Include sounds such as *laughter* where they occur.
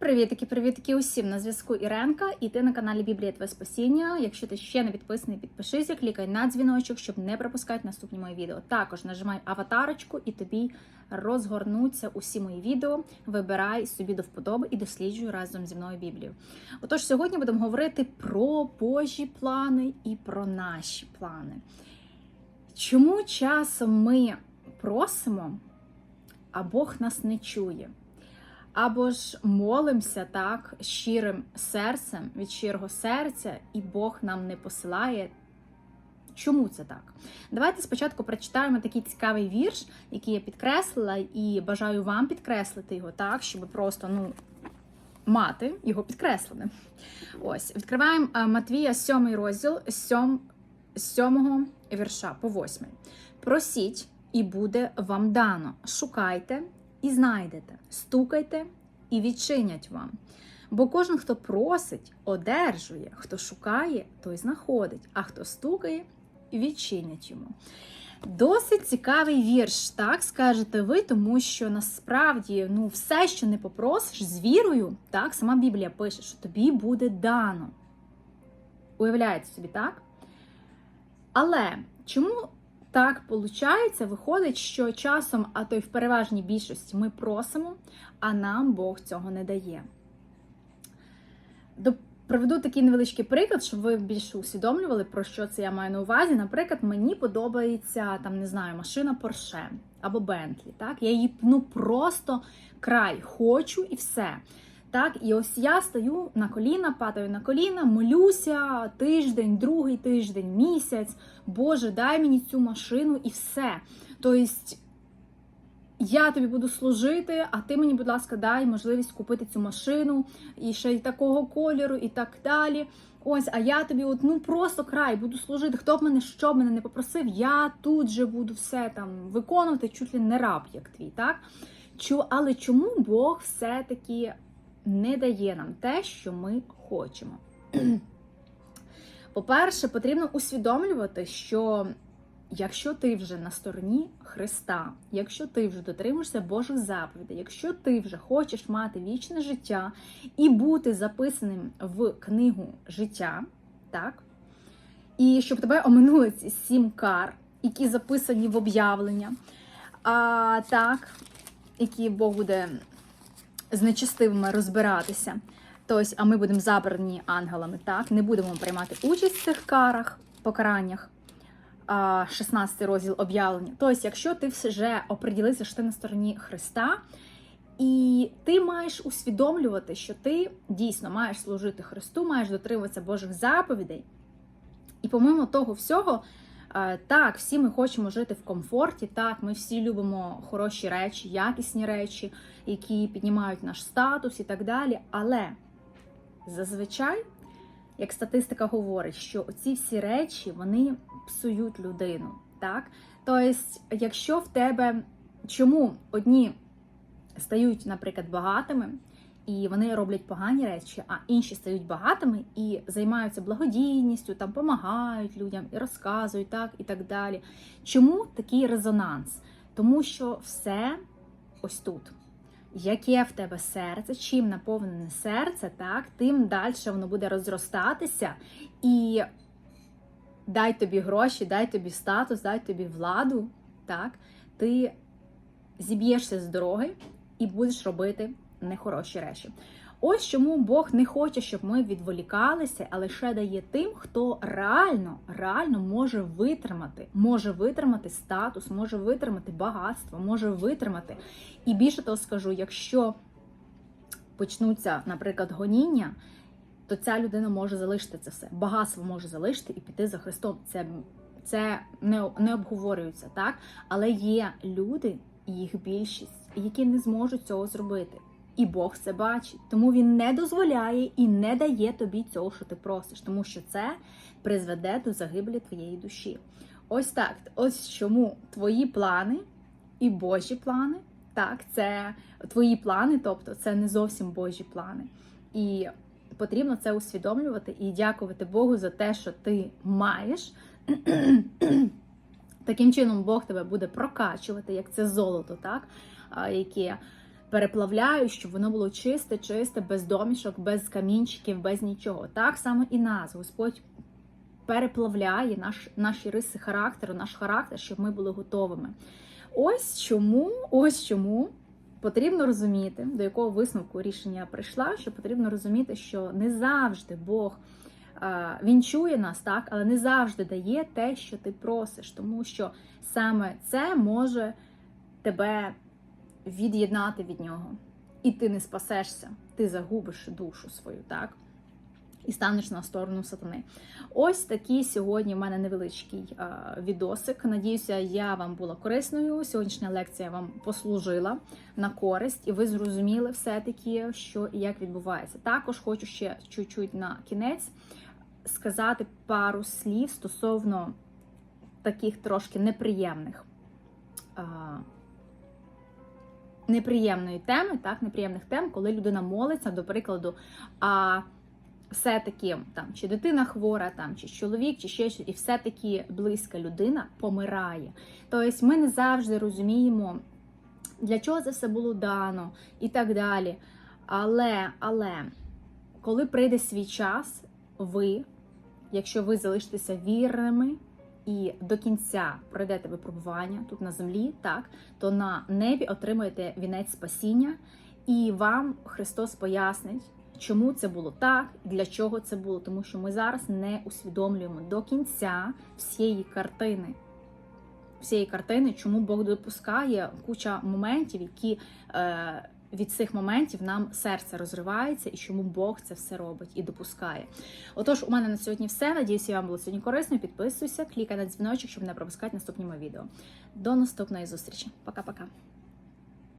Привітики, привітики усім на зв'язку Іренка, і ти на каналі Біблія Твоє Спасіння. Якщо ти ще не підписаний, підпишися, клікай на дзвіночок, щоб не пропускати наступні мої відео. Також нажимай аватарочку і тобі розгорнуться усі мої відео. Вибирай собі до вподоби і досліджуй разом зі мною Біблію. Отож, сьогодні будемо говорити про Божі плани і про наші плани. Чому часом ми просимо, а Бог нас не чує? Або ж молимося так щирим серцем від щирого серця, і Бог нам не посилає. Чому це так? Давайте спочатку прочитаємо такий цікавий вірш, який я підкреслила, і бажаю вам підкреслити його так, щоб просто ну, мати його підкресленим. Ось, відкриваємо е, Матвія 7 розділ з 7, 7 вірша по 8. Просіть, і буде вам дано. Шукайте і знайдете, стукайте і відчинять вам. Бо кожен, хто просить, одержує, хто шукає, той знаходить, а хто стукає, відчинять йому. Досить цікавий вірш, так скажете ви, тому що насправді ну, все, що не попросиш, з вірою, так, сама Біблія пише, що тобі буде дано. Уявляєте собі, так? Але чому так виходить, виходить, що часом, а то й в переважній більшості, ми просимо, а нам Бог цього не дає. До Проведу такий невеличкий приклад, щоб ви більше усвідомлювали, про що це я маю на увазі. Наприклад, мені подобається там, не знаю, машина Porsche або Bentley. Так, я її ну просто край хочу і все. Так, і ось я стою на коліна, падаю на коліна, молюся тиждень, другий тиждень, місяць. Боже, дай мені цю машину і все. Тобто я тобі буду служити, а ти мені, будь ласка, дай можливість купити цю машину і ще й такого кольору, і так далі. Ось, а я тобі, от ну просто край, буду служити. Хто б мене що б мене не попросив, я тут же буду все там виконувати, чуть ли не раб, як твій, так? Чу, але чому Бог все-таки не дає нам те, що ми хочемо? *clears throat* По-перше, потрібно усвідомлювати, що якщо ти вже на стороні Христа, якщо ти вже дотримуєшся Божих заповідей, якщо ти вже хочеш мати вічне життя і бути записаним в книгу життя, так? І щоб тебе оминули ці сім кар, які записані в об'явлення, а так, які Бог буде з нечестивими розбиратися. Тобто, а ми будемо забрані ангелами, так, не будемо приймати участь в цих карах, покараннях. 16 розділ об'явлення. Тобто, якщо ти вже оприділився, що ти на стороні Христа, і ти маєш усвідомлювати, що ти дійсно маєш служити Христу, маєш дотримуватися Божих заповідей. І помимо того всього, так, всі ми хочемо жити в комфорті, так, ми всі любимо хороші речі, якісні речі, які піднімають наш статус і так далі. Але зазвичай, як статистика говорить, що ці всі речі вони псують людину. так? Тобто, якщо в тебе чому одні стають, наприклад, багатими, і вони роблять погані речі, а інші стають багатими і займаються благодійністю, там допомагають людям і розказують так і так далі. Чому такий резонанс? Тому що все ось тут. Яке в тебе серце, чим наповнене серце, так, тим далі воно буде розростатися. І дай тобі гроші, дай тобі статус, дай тобі владу, так, ти зіб'єшся з дороги і будеш робити нехороші речі. Ось чому Бог не хоче, щоб ми відволікалися, а лише дає тим, хто реально реально може витримати, може витримати статус, може витримати багатство, може витримати. І більше того скажу, якщо почнуться, наприклад, гоніння, то ця людина може залишити це все. Багатство може залишити і піти за Христом. Це це не, не обговорюється, так? Але є люди, їх більшість, які не зможуть цього зробити. І Бог це бачить. Тому Він не дозволяє і не дає тобі цього, що ти просиш, тому що це призведе до загибелі твоєї душі. Ось так. Ось чому твої плани і Божі плани, так, це твої плани, тобто це не зовсім Божі плани. І потрібно це усвідомлювати і дякувати Богу за те, що ти маєш. *clears throat* Таким чином, Бог тебе буде прокачувати, як це золото, так? яке переплавляють, щоб воно було чисте, чисте, без домішок, без камінчиків, без нічого. Так само і нас Господь переплавляє наш, наші риси характеру, наш характер, щоб ми були готовими. Ось чому, ось чому потрібно розуміти, до якого висновку рішення прийшла, що потрібно розуміти, що не завжди Бог. а, Він чує нас, так, але не завжди дає те, що ти просиш, тому що саме це може тебе від'єднати від нього. І ти не спасешся, ти загубиш душу свою, так? І станеш на сторону сатани. Ось такий сьогодні в мене невеличкий відосик. Надіюся, я вам була корисною. Сьогоднішня лекція вам послужила на користь, і ви зрозуміли все-таки, що і як відбувається. Також хочу ще чуть-чуть на кінець сказати пару слів стосовно таких трошки неприємних. Неприємної теми, так, неприємних тем, коли людина молиться, до прикладу, а все-таки там чи дитина хвора, там чи чоловік, чи ще щось, і все-таки близька людина помирає. Тобто ми не завжди розуміємо, для чого це все було дано і так далі. Але, але, коли прийде свій час, ви, якщо ви залишитеся вірними і до кінця пройдете випробування тут на землі, так, то на небі отримаєте вінець спасіння, і вам Христос пояснить, чому це було так, для чого це було, тому що ми зараз не усвідомлюємо до кінця всієї картини. Всієї картини, чому Бог допускає куча моментів, які е, від цих моментів нам серце розривається, і чому Бог це все робить і допускає. Отож, у мене на сьогодні все. Надіюся, вам було сьогодні корисно. Підписуйся, клікай на дзвіночок, щоб не пропускати наступні мої відео. До наступної зустрічі. Пока-пока.